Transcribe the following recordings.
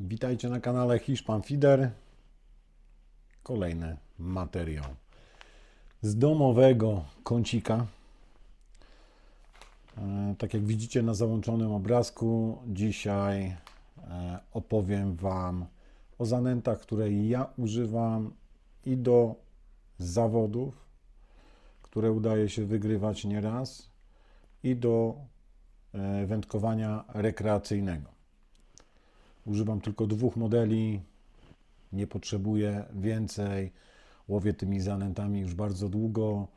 Witajcie na kanale Hiszpan Fider. Kolejny materiał z domowego kącika. E, Tak jak widzicie na załączonym obrazku, dzisiaj e, opowiem Wam o zanętach, które ja używam i do zawodów, które udaje się wygrywać nieraz, i do e, wędkowania rekreacyjnego. Używam tylko dwóch modeli, nie potrzebuję więcej. Łowię tymi zanętami już bardzo długo.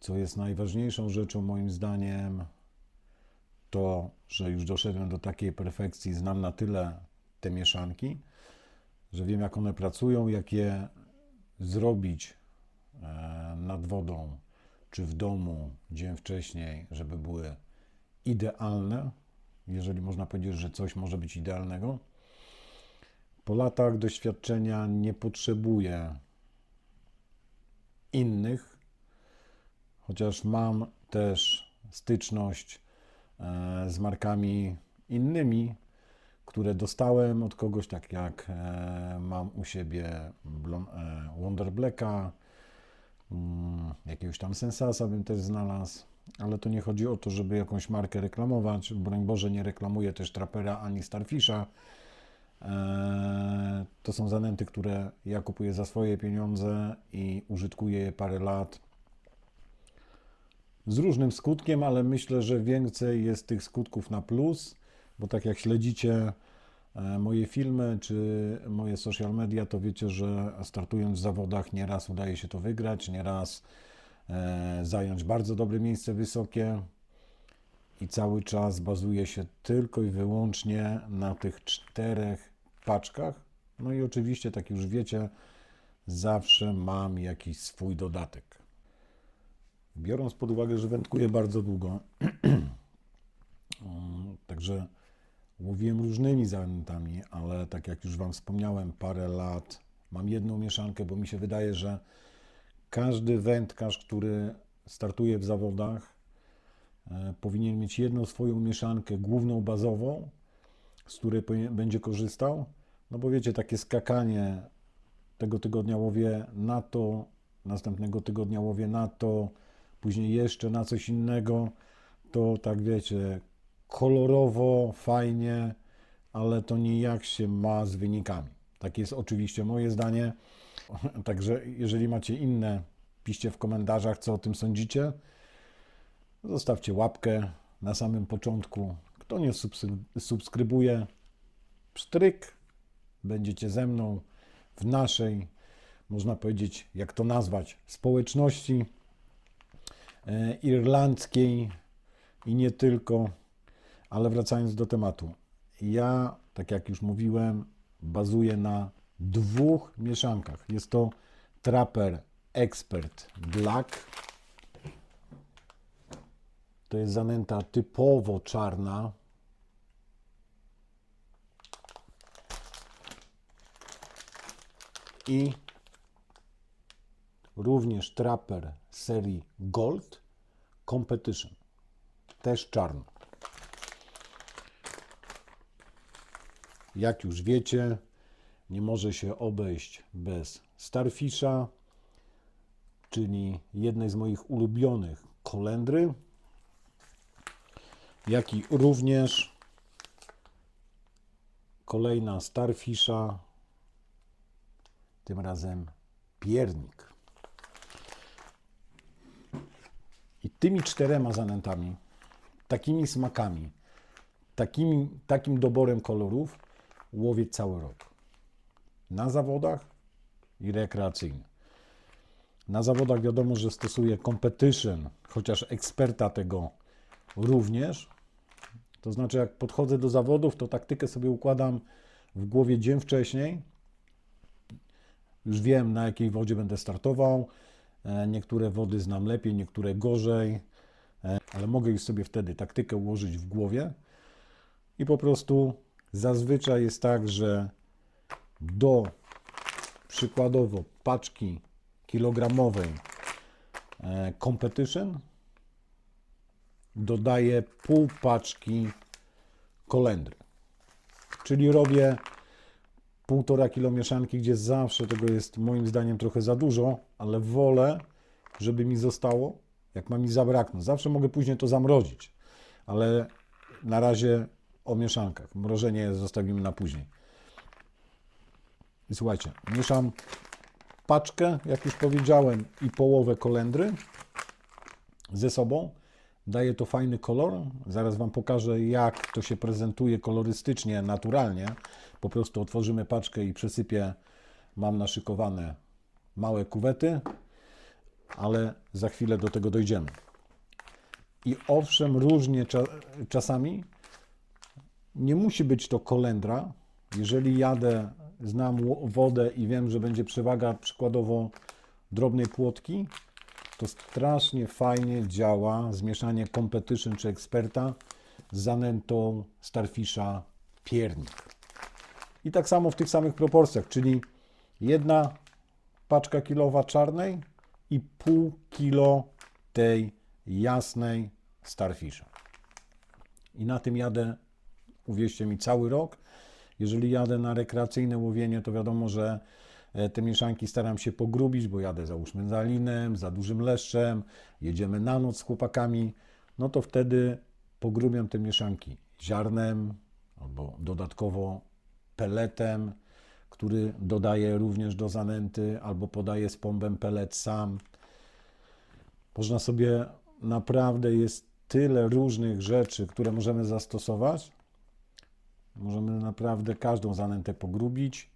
Co jest najważniejszą rzeczą moim zdaniem, to, że już doszedłem do takiej perfekcji, znam na tyle te mieszanki, że wiem jak one pracują, jak je zrobić e, nad wodą, czy w domu dzień wcześniej, żeby były idealne, jeżeli można powiedzieć, że coś może być idealnego. Po latach doświadczenia nie potrzebuję innych, chociaż mam też styczność e, z markami innymi, które dostałem od kogoś, tak jak e, mam u siebie e, Wonder Blacka, mm, jakiegoś tam Sensasa bym też znalazł, ale to nie chodzi o to, żeby jakąś markę reklamować. Broń Boże, nie reklamuję też Trapera ani Starfisha. Eee, To są zanęty, które ja kupuję za swoje pieniądze i użytkuję je parę lat. Z różnym skutkiem, ale myślę, że więcej jest tych skutków na plus, bo tak jak śledzicie e, moje filmy czy moje social media, to wiecie, że startując w zawodach nieraz udaje się to wygrać, nieraz e, zająć bardzo dobre miejsce wysokie i cały czas bazuje się tylko i wyłącznie na tych czterech paczkach. No i oczywiście, tak już wiecie, zawsze mam jakiś swój dodatek. Biorąc pod uwagę, że wędkuję bardzo długo, także łowiłem różnymi zanętami, ale tak jak już Wam wspomniałem, parę lat mam jedną mieszankę, bo mi się wydaje, że każdy wędkarz, który startuje w zawodach, e, powinien mieć jedną swoją mieszankę główną, bazową, z której będzie korzystał. No bo wiecie, takie skakanie tego tygodnia łowię na to, następnego tygodnia łowię na to, później jeszcze na coś innego, to tak wiecie, kolorowo, fajnie, ale to nijak się ma z wynikami. Takie jest oczywiście moje zdanie. Także jeżeli macie inne, piszcie w komentarzach, co o tym sądzicie. Zostawcie łapkę na samym początku. Kto nie subskrybuje, pstryk, będziecie ze mną w naszej, można powiedzieć, jak to nazwać, społeczności e, irlandzkiej i nie tylko. Ale wracając do tematu. Ja, tak jak już mówiłem, bazuję na dwóch mieszankach. Jest to Trapper Expert Black. To jest zanęta typowo czarna. I również Trapper serii Gold Competition. Też czarna. Jak już wiecie, nie może się obejść bez Starfisha, czyli jednej z moich ulubionych kolendry, jak i również kolejna Starfisha, tym razem piernik. I tymi czterema zanętami, takimi smakami, takimi, takim doborem kolorów łowię cały rok. Na zawodach i rekreacyjnie. Na zawodach wiadomo, że stosuję competition, chociaż eksperta tego również. To znaczy, jak podchodzę do zawodów, to taktykę sobie układam w głowie dzień wcześniej. Już wiem, na jakiej wodzie będę startował. E, Niektóre wody znam lepiej, niektóre gorzej, e, ale mogę już sobie wtedy taktykę ułożyć w głowie. I po prostu zazwyczaj jest tak, że do przykładowo paczki kilogramowej e, competition dodaję pół paczki kolendry. Czyli robię półtora kilo mieszanki, gdzie zawsze tego jest moim zdaniem trochę za dużo, ale wolę, żeby mi zostało, jak ma mi zabraknąć. Zawsze mogę później to zamrozić, ale na razie o mieszankach. Mrożenie zostawimy na później. I słuchajcie, mieszam paczkę, jak już powiedziałem, i połowę kolendry ze sobą. Daje to fajny kolor. Zaraz Wam pokażę, jak to się prezentuje kolorystycznie, naturalnie. Po prostu otworzymy paczkę i przesypię. Mam naszykowane małe kuwety, ale za chwilę do tego dojdziemy. I owszem, różnie cza czasami nie musi być to kolendra. Jeżeli jadę, znam wodę i wiem, że będzie przewaga przykładowo drobnej płotki, to strasznie fajnie działa zmieszanie competition czy eksperta z zanętą Starfisha piernik. I tak samo w tych samych proporcjach, czyli jedna paczka kilowa czarnej i pół kilo tej jasnej Starfisha. I na tym jadę, uwierzcie mi, cały rok. Jeżeli jadę na rekreacyjne łowienie, to wiadomo, że e, te mieszanki staram się pogrubić, bo jadę załóżmy za linem, za dużym leszczem, jedziemy na noc z chłopakami, no to wtedy pogrubiam te mieszanki ziarnem albo dodatkowo peletem, który dodaję również do zanęty, albo podaję z pombem pelet sam. Można sobie naprawdę jest tyle różnych rzeczy, które możemy zastosować. Możemy naprawdę każdą zanętę pogrubić,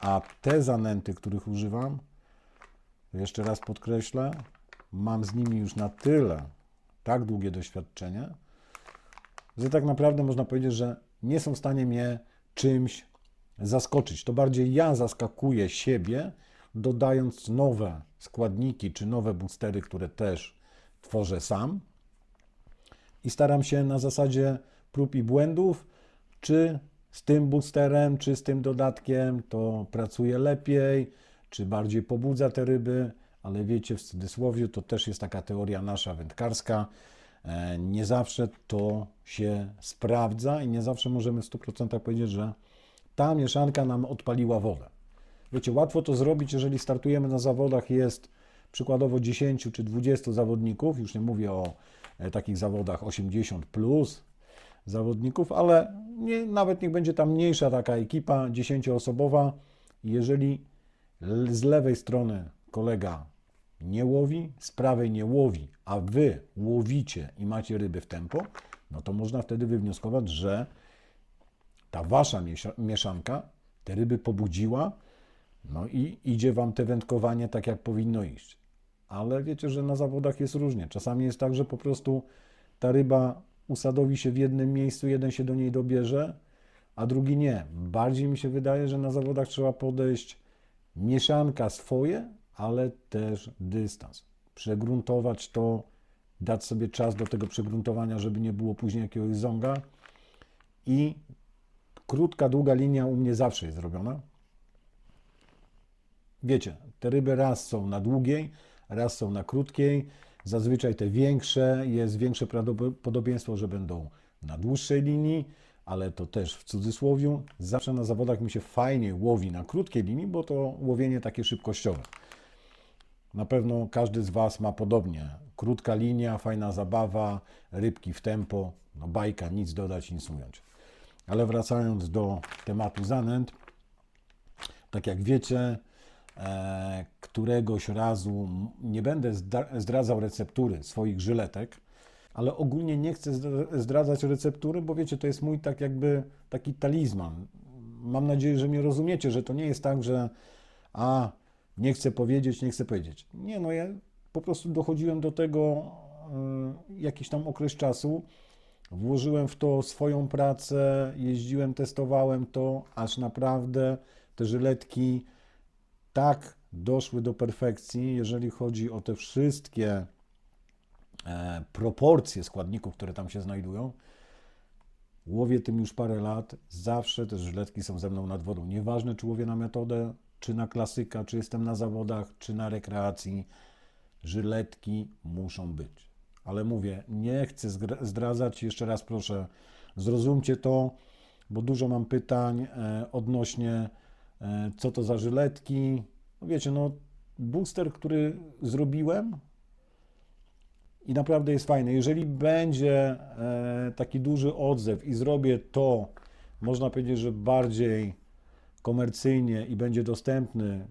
a te zanęty, których używam, jeszcze raz podkreślę, mam z nimi już na tyle tak długie doświadczenie, że tak naprawdę można powiedzieć, że nie są w stanie mnie czymś zaskoczyć. To bardziej ja zaskakuję siebie, dodając nowe składniki czy nowe boostery, które też tworzę sam. I staram się na zasadzie prób i błędów, czy z tym boosterem, czy z tym dodatkiem to pracuje lepiej, czy bardziej pobudza te ryby, ale wiecie, w cudzysłowie to też jest taka teoria nasza wędkarska. E, nie zawsze to się sprawdza i nie zawsze możemy w 100% powiedzieć, że ta mieszanka nam odpaliła wodę. Wiecie, łatwo to zrobić, jeżeli startujemy na zawodach, jest przykładowo 10 czy 20 zawodników, już nie mówię o e, takich zawodach 80 plus zawodników, ale nie, nawet niech będzie tam mniejsza taka ekipa, 10-osobowa. Jeżeli z lewej strony kolega nie łowi, z prawej nie łowi, a wy łowicie i macie ryby w tempo, no to można wtedy wywnioskować, że ta wasza mieszanka te ryby pobudziła, no i idzie wam te wędkowanie tak, jak powinno iść. Ale wiecie, że na zawodach jest różnie. Czasami jest tak, że po prostu ta ryba usadowi się w jednym miejscu, jeden się do niej dobierze, a drugi nie. Bardziej mi się wydaje, że na zawodach trzeba podejść mieszanka swoje, ale też dystans. Przegruntować to, dać sobie czas do tego przegruntowania, żeby nie było później jakiegoś ząga i Krótka, długa linia u mnie zawsze jest zrobiona. Wiecie, te ryby raz są na długiej, raz są na krótkiej. Zazwyczaj te większe jest większe prawdopodobieństwo, że będą na dłuższej linii, ale to też w cudzysłowie. Zawsze na zawodach mi się fajnie łowi na krótkiej linii, bo to łowienie takie szybkościowe. Na pewno każdy z Was ma podobnie. Krótka linia, fajna zabawa, rybki w tempo, no bajka, nic dodać, nic ująć. Ale wracając do tematu zanęt, tak jak wiecie, e, któregoś razu nie będę zdradzał receptury swoich żyletek, ale ogólnie nie chcę zdradzać receptury, bo wiecie, to jest mój tak jakby taki talizman. Mam nadzieję, że mnie rozumiecie, że to nie jest tak, że a nie chcę powiedzieć, nie chcę powiedzieć. Nie, no ja po prostu dochodziłem do tego y, jakiś tam okres czasu Włożyłem w to swoją pracę, jeździłem, testowałem to, aż naprawdę te żyletki tak doszły do perfekcji, jeżeli chodzi o te wszystkie e, proporcje składników, które tam się znajdują. Łowię tym już parę lat, zawsze te żyletki są ze mną nad wodą. Nieważne, czy łowię na metodę, czy na klasyka, czy jestem na zawodach, czy na rekreacji, żyletki muszą być ale mówię, nie chcę zdradzać. Jeszcze raz proszę, zrozumcie to, bo dużo mam pytań e, odnośnie e, co to za żyletki. No wiecie, no booster, który zrobiłem i naprawdę jest fajny. Jeżeli będzie e, taki duży odzew i zrobię to, można powiedzieć, że bardziej komercyjnie i będzie dostępny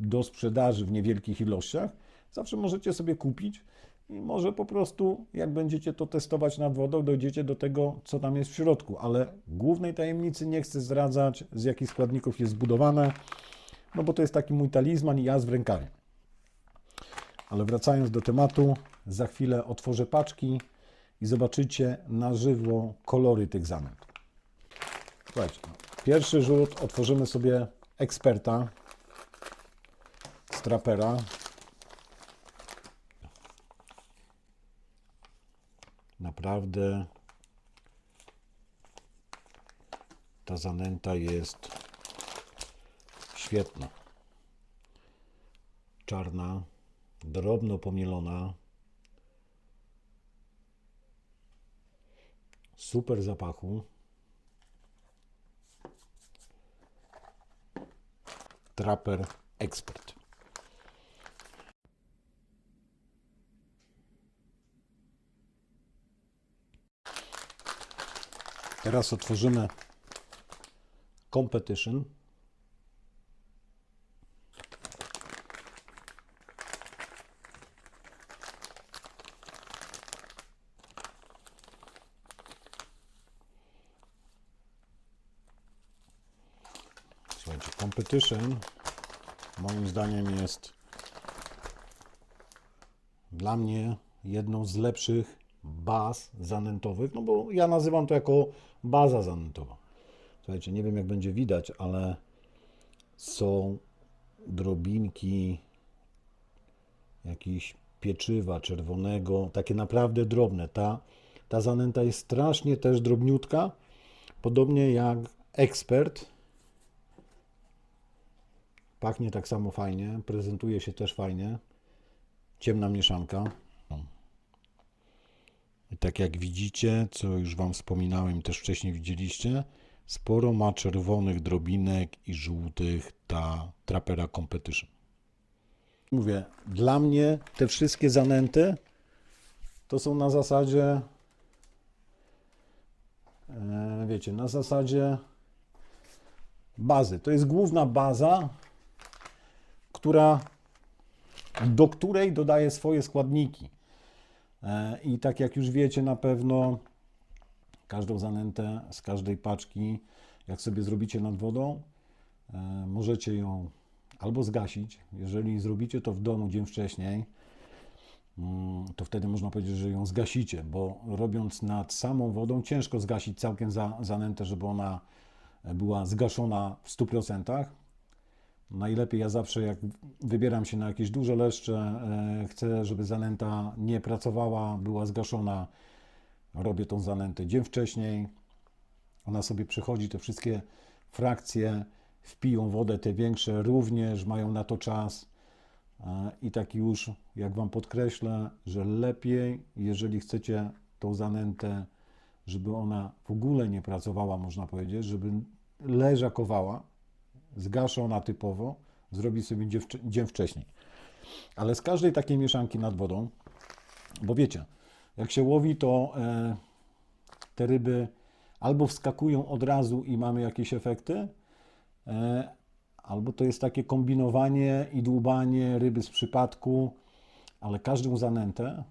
do sprzedaży w niewielkich ilościach, zawsze możecie sobie kupić i może po prostu, jak będziecie to testować nad wodą, dojdziecie do tego, co tam jest w środku. Ale głównej tajemnicy nie chcę zdradzać, z jakich składników jest zbudowane, no bo to jest taki mój talizman i jazd w rękawie. Ale wracając do tematu, za chwilę otworzę paczki i zobaczycie na żywo kolory tych zanęt. Słuchajcie, no, pierwszy rzut otworzymy sobie eksperta, strapera. Naprawdę ta zanęta jest świetna. Czarna, drobno pomielona. Super zapachu. Trapper Expert. Teraz otworzymy Competition. Competition moim zdaniem jest dla mnie jedną z lepszych baz zanętowych, no bo ja nazywam to jako baza zanętowa. Słuchajcie, nie wiem jak będzie widać, ale są drobinki jakieś pieczywa czerwonego, takie naprawdę drobne. Ta, ta zanęta jest strasznie też drobniutka, podobnie jak ekspert. Pachnie tak samo fajnie, prezentuje się też fajnie. Ciemna mieszanka. I tak jak widzicie, co już Wam wspominałem, też wcześniej widzieliście, sporo ma czerwonych drobinek i żółtych ta Trapera Competition. Mówię, dla mnie te wszystkie zanęty to są na zasadzie, e, wiecie, na zasadzie bazy. To jest główna baza, która, do której dodaję swoje składniki. E, I tak jak już wiecie, na pewno każdą zanętę z każdej paczki, jak sobie zrobicie nad wodą, e, możecie ją albo zgasić. Jeżeli zrobicie to w domu dzień wcześniej, mm, to wtedy można powiedzieć, że ją zgasicie, bo robiąc nad samą wodą, ciężko zgasić całkiem za, zanętę, żeby ona była zgaszona w 100%. Najlepiej ja zawsze, jak wybieram się na jakieś duże leszcze, e, chcę, żeby zanęta nie pracowała, była zgaszona. Robię tą zanętę dzień wcześniej. Ona sobie przychodzi, te wszystkie frakcje wpiją wodę, te większe również mają na to czas. E, I tak już, jak Wam podkreślę, że lepiej, jeżeli chcecie tą zanętę, żeby ona w ogóle nie pracowała, można powiedzieć, żeby leżakowała, zgaszona typowo, zrobi sobie dzień, dzień wcześniej. Ale z każdej takiej mieszanki nad wodą, bo wiecie, jak się łowi, to e, te ryby albo wskakują od razu i mamy jakieś efekty, e, albo to jest takie kombinowanie i dłubanie ryby z przypadku, ale każdą zanętę,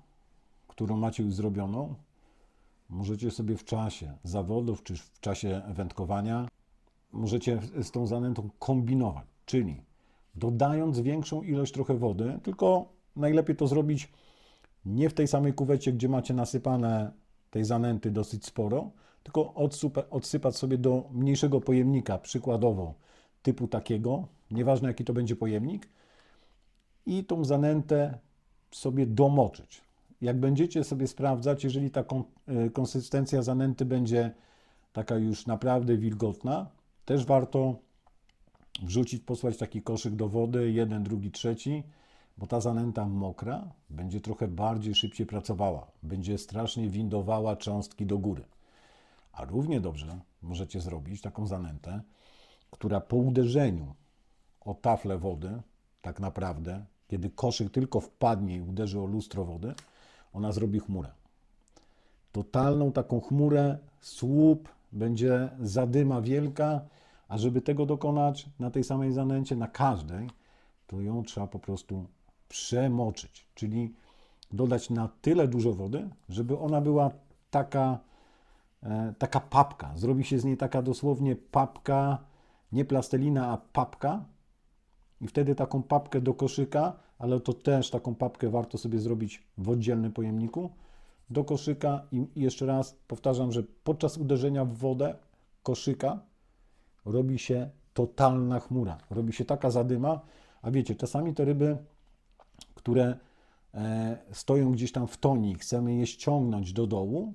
którą macie już zrobioną, możecie sobie w czasie zawodów czy w czasie wędkowania możecie z tą zanętą kombinować, czyli dodając większą ilość trochę wody, tylko najlepiej to zrobić nie w tej samej kuwecie, gdzie macie nasypane tej zanęty dosyć sporo, tylko odsypać sobie do mniejszego pojemnika, przykładowo typu takiego, nieważne jaki to będzie pojemnik, i tą zanętę sobie domoczyć. Jak będziecie sobie sprawdzać, jeżeli ta e, konsystencja zanęty będzie taka już naprawdę wilgotna, też warto wrzucić, posłać taki koszyk do wody, jeden, drugi, trzeci, bo ta zanęta mokra będzie trochę bardziej szybciej pracowała, będzie strasznie windowała cząstki do góry. A równie dobrze możecie zrobić taką zanętę która po uderzeniu o taflę wody, tak naprawdę, kiedy koszyk tylko wpadnie i uderzy o lustro wody, ona zrobi chmurę. Totalną taką chmurę, słup, będzie zadyma wielka, a żeby tego dokonać na tej samej zanęcie, na każdej, to ją trzeba po prostu przemoczyć, czyli dodać na tyle dużo wody, żeby ona była taka, e, taka papka. Zrobi się z niej taka dosłownie papka, nie plastelina, a papka. I wtedy taką papkę do koszyka, ale to też taką papkę warto sobie zrobić w oddzielnym pojemniku, do koszyka i jeszcze raz powtarzam, że podczas uderzenia w wodę koszyka robi się totalna chmura, robi się taka zadyma, a wiecie, czasami te ryby, które e, stoją gdzieś tam w toni, chcemy je ściągnąć do dołu,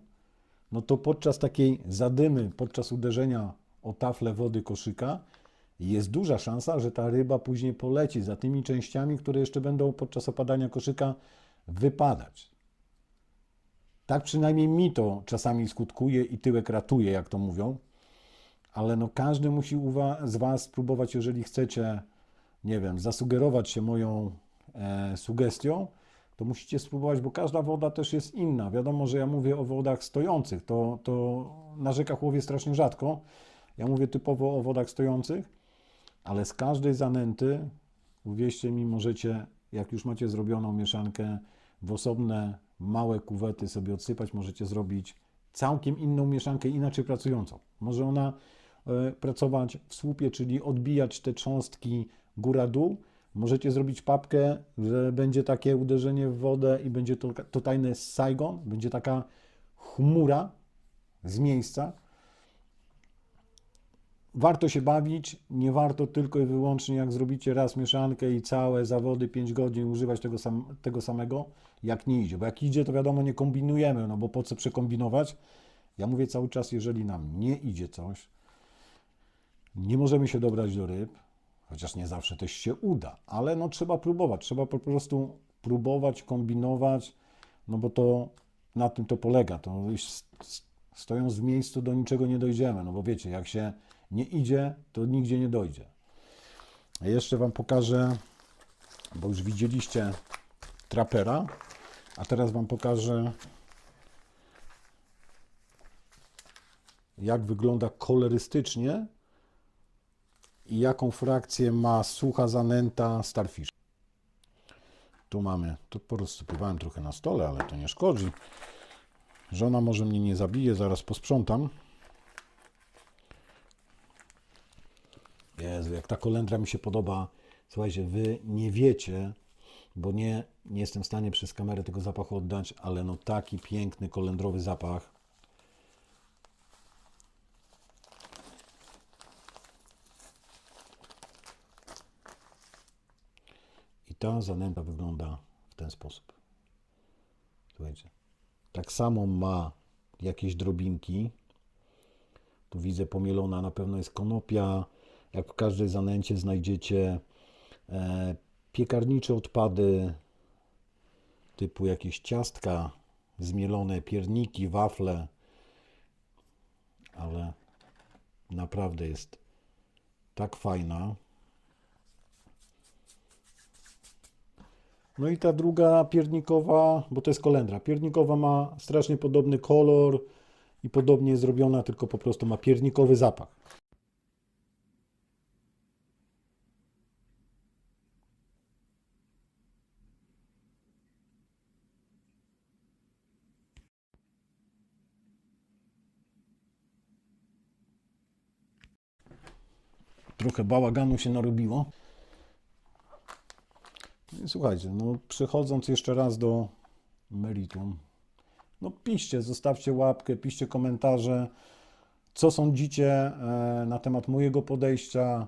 no to podczas takiej zadymy, podczas uderzenia o taflę wody koszyka, jest duża szansa, że ta ryba później poleci za tymi częściami, które jeszcze będą podczas opadania koszyka wypadać. Tak przynajmniej mi to czasami skutkuje i tyłek ratuje, jak to mówią. Ale no każdy musi z Was spróbować, jeżeli chcecie, nie wiem, zasugerować się moją e, sugestią, to musicie spróbować, bo każda woda też jest inna. Wiadomo, że ja mówię o wodach stojących, to, to na rzekach łowię strasznie rzadko. Ja mówię typowo o wodach stojących, ale z każdej zanęty, uwierzcie mi, możecie, jak już macie zrobioną mieszankę, w osobne małe kuwety sobie odsypać, możecie zrobić całkiem inną mieszankę, inaczej pracującą. Może ona pracować w słupie, czyli odbijać te cząstki góra-dół. Możecie zrobić papkę, że będzie takie uderzenie w wodę i będzie to totalny Saigon, będzie taka chmura z miejsca. Warto się bawić, nie warto tylko i wyłącznie jak zrobicie raz mieszankę i całe zawody 5 godzin używać tego, sam, tego samego, jak nie idzie. Bo jak idzie, to wiadomo, nie kombinujemy, no bo po co przekombinować? Ja mówię cały czas, jeżeli nam nie idzie coś, nie możemy się dobrać do ryb, chociaż nie zawsze też się uda, ale no trzeba próbować, trzeba po prostu próbować, kombinować, no bo to na tym to polega. To stojąc w miejscu do niczego nie dojdziemy, no bo wiecie, jak się nie idzie, to nigdzie nie dojdzie. A jeszcze Wam pokażę, bo już widzieliście trapera, a teraz Wam pokażę, jak wygląda kolorystycznie jaką frakcję ma sucha zanęta Starfish. Tu mamy, tu porozsypywałem trochę na stole, ale to nie szkodzi. Żona może mnie nie zabije, zaraz posprzątam. Jezu, jak ta kolendra mi się podoba. Słuchajcie, wy nie wiecie, bo nie, nie jestem w stanie przez kamerę tego zapachu oddać, ale no taki piękny kolendrowy zapach. Ta zanęta wygląda w ten sposób. Słuchajcie. Tak samo ma jakieś drobinki. Tu widzę pomielona, na pewno jest konopia. Jak w każdej zanęcie znajdziecie e, piekarnicze odpady typu jakieś ciastka zmielone, pierniki, wafle. Ale naprawdę jest tak fajna. No i ta druga piernikowa, bo to jest kolendra. Piernikowa ma strasznie podobny kolor i podobnie jest zrobiona, tylko po prostu ma piernikowy zapach. Trochę bałaganu się narobiło. Słuchajcie, no przechodząc jeszcze raz do meritum, no piszcie, zostawcie łapkę, piszcie komentarze, co sądzicie e, na temat mojego podejścia.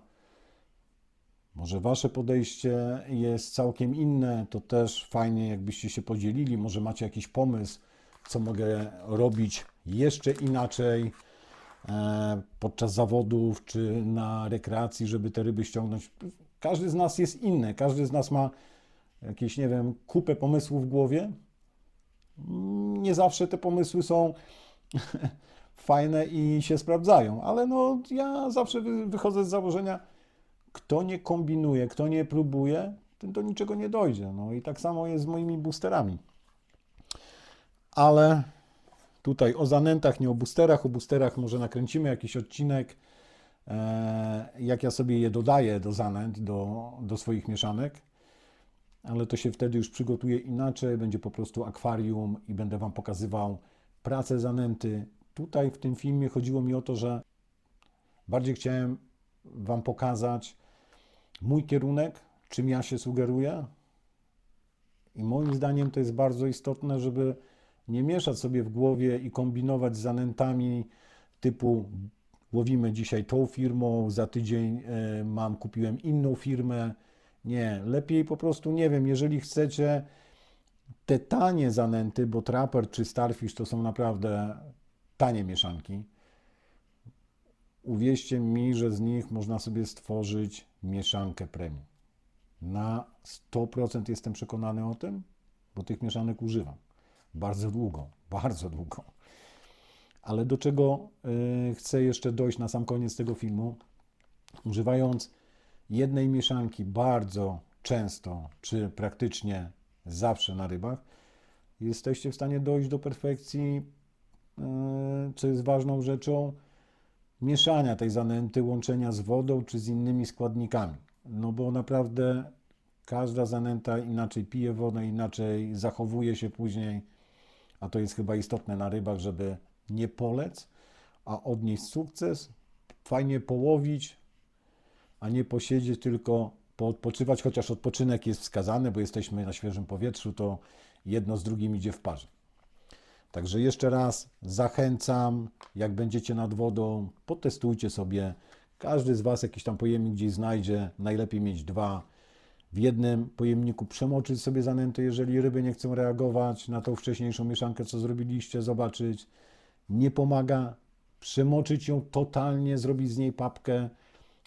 Może wasze podejście jest całkiem inne, to też fajnie, jakbyście się podzielili. Może macie jakiś pomysł, co mogę robić jeszcze inaczej e, podczas zawodów czy na rekreacji, żeby te ryby ściągnąć. Każdy z nas jest inny, każdy z nas ma jakieś, nie wiem, kupę pomysłów w głowie. Nie zawsze te pomysły są fajne i się sprawdzają, ale no ja zawsze wy- wychodzę z założenia, kto nie kombinuje, kto nie próbuje, ten do niczego nie dojdzie. No i tak samo jest z moimi boosterami. Ale tutaj o zanętach, nie o boosterach. O boosterach może nakręcimy jakiś odcinek, e, jak ja sobie je dodaję do zanęt, do, do swoich mieszanek. Ale to się wtedy już przygotuje inaczej, będzie po prostu akwarium i będę Wam pokazywał pracę zanęty. Tutaj w tym filmie chodziło mi o to, że bardziej chciałem Wam pokazać mój kierunek, czym ja się sugeruję. I moim zdaniem to jest bardzo istotne, żeby nie mieszać sobie w głowie i kombinować z zanętami typu łowimy dzisiaj tą firmą, za tydzień e, mam, kupiłem inną firmę. Nie, lepiej po prostu, nie wiem, jeżeli chcecie te tanie zanęty, bo Trapper czy Starfish to są naprawdę tanie mieszanki, uwierzcie mi, że z nich można sobie stworzyć mieszankę premium. Na 100% jestem przekonany o tym, bo tych mieszanek używam. Bardzo długo, bardzo długo. Ale do czego y, chcę jeszcze dojść na sam koniec tego filmu? Używając jednej mieszanki bardzo często, czy praktycznie zawsze na rybach, jesteście w stanie dojść do perfekcji, y, co jest ważną rzeczą, mieszania tej zanęty, łączenia z wodą czy z innymi składnikami. No bo naprawdę każda zanęta inaczej pije wodę, inaczej zachowuje się później, a to jest chyba istotne na rybach, żeby nie polec, a odnieść sukces, fajnie połowić, a nie posiedzieć, tylko poodpoczywać, chociaż odpoczynek jest wskazany, bo jesteśmy na świeżym powietrzu, to jedno z drugim idzie w parze. Także jeszcze raz zachęcam, jak będziecie nad wodą, potestujcie sobie. Każdy z Was jakiś tam pojemnik gdzieś znajdzie, najlepiej mieć dwa. W jednym pojemniku przemoczyć sobie zanętę, jeżeli ryby nie chcą reagować na tą wcześniejszą mieszankę, co zrobiliście, zobaczyć. Nie pomaga przemoczyć ją totalnie, zrobić z niej papkę,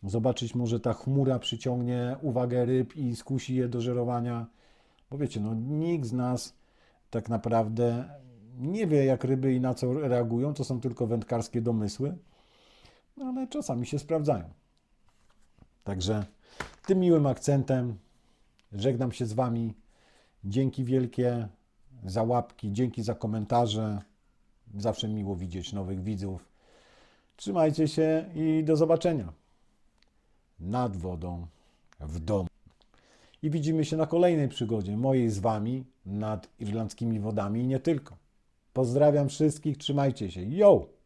zobaczyć może ta chmura przyciągnie uwagę ryb i skusi je do żerowania. Bo wiecie, no nikt z nas tak naprawdę nie wie, jak ryby i na co reagują, to są tylko wędkarskie domysły, no ale czasami się sprawdzają. Także tym miłym akcentem żegnam się z Wami. Dzięki wielkie za łapki, dzięki za komentarze. Zawsze miło widzieć nowych widzów. Trzymajcie się i do zobaczenia. Nad wodą, w domu. I widzimy się na kolejnej przygodzie mojej z Wami nad irlandzkimi wodami i nie tylko. Pozdrawiam wszystkich, trzymajcie się. Yo!